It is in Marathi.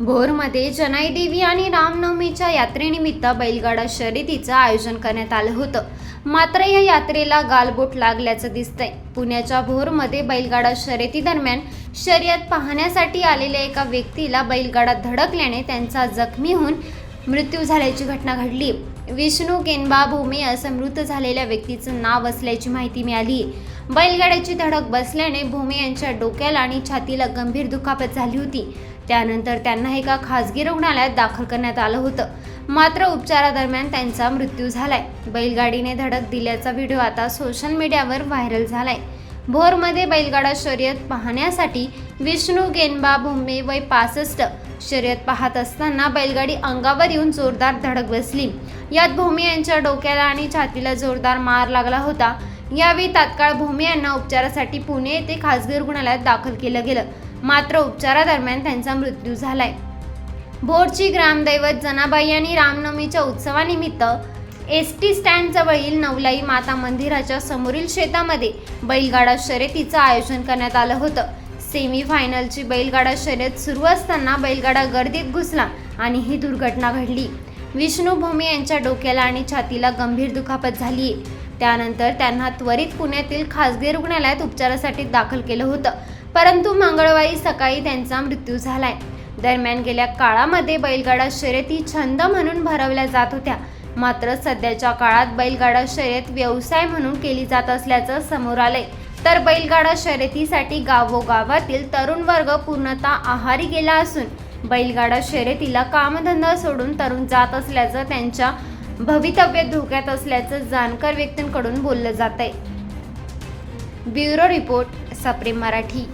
भोरमध्ये जनाई देवी आणि रामनवमीच्या यात्रेनिमित्त बैलगाडा शर्यतीचं आयोजन करण्यात आलं होतं. मात्र या यात्रेला गालबोट लागल्याचं दिसतंय. पुण्याच्या भोरमध्ये बैलगाडा शर्यती दरम्यान शर्यत पाहण्यासाठी आलेल्या एका व्यक्तीला बैलगाडा धडकल्याने त्यांचा जखमी होऊन मृत्यू झाल्याची घटना घडली. विष्णू केनबा भोमे असं मृत झालेल्या व्यक्तीचं नाव असल्याची माहिती मिळाली. बैलगाड्याची धडक बसल्याने भोमे यांच्या डोक्याला आणि छातीला गंभीर दुखापत झाली होती. त्यानंतर त्यांना एका खासगी रुग्णालयात दाखल करण्यात आलं होतं. मात्र उपचारादरम्यान त्यांचा मृत्यू झालाय. बैलगाडीने धडक दिल्याचा व्हिडिओ आता सोशल मीडियावर व्हायरल झालाय. भोरमध्ये बैलगाडा शर्यत पाहण्यासाठी विष्णू गेनबा भोमे वय पासष्ट शर्यत पाहत असताना बैलगाडी अंगावर येऊन जोरदार धडक बसली. यात भूमी यांच्या डोक्याला आणि छातीला जोरदार मार लागला होता. यावेळी तात्काळ भूमी यांना उपचारासाठी पुणे येथे खासगी रुग्णालयात दाखल केलं गेलं. मात्र उपचारादरम्यान त्यांचा मृत्यू झालाय. भोरची ग्रामदैवत जनाबाई आणि रामनवमीच्या उत्सवानिमित्त एस टी स्टँडजवळील नवलाई माता मंदिराच्या समोरील शेतामध्ये बैलगाडा शर्यतीचं आयोजन करण्यात आलं होतं. सेमी फायनलची बैलगाडा शर्यत सुरू असताना बैलगाडा गर्दीत घुसला आणि ही दुर्घटना घडली. विष्णू भोमे यांच्या डोक्याला आणि छातीला गंभीर दुखापत झाली. त्यानंतर त्यांना त्वरित पुण्यातील खासगी रुग्णालयात उपचारासाठी दाखल केलं होतं. परंतु मंगळवारी सकाळी त्यांचा मृत्यू झालाय. दरम्यान गेल्या काळामध्ये बैलगाडा शर्यती छंद म्हणून भरवल्या जात होत्या. मात्र सध्याच्या काळात बैलगाडा शर्यत व्यवसाय म्हणून केली जात असल्याचं समोर आलंय. तर बैलगाडा शर्यतीसाठी गावोगावातील तरुण वर्ग पूर्णतः आहारी गेला असून बैलगाडा शर्यतीला कामधंदा सोडून तरुण जात असल्याचं त्यांच्या भवितव्य धोक्यात असल्याचं जाणकार व्यक्तींकडून बोललं जात आहे ब्युरो रिपोर्ट सप्रेम मराठी.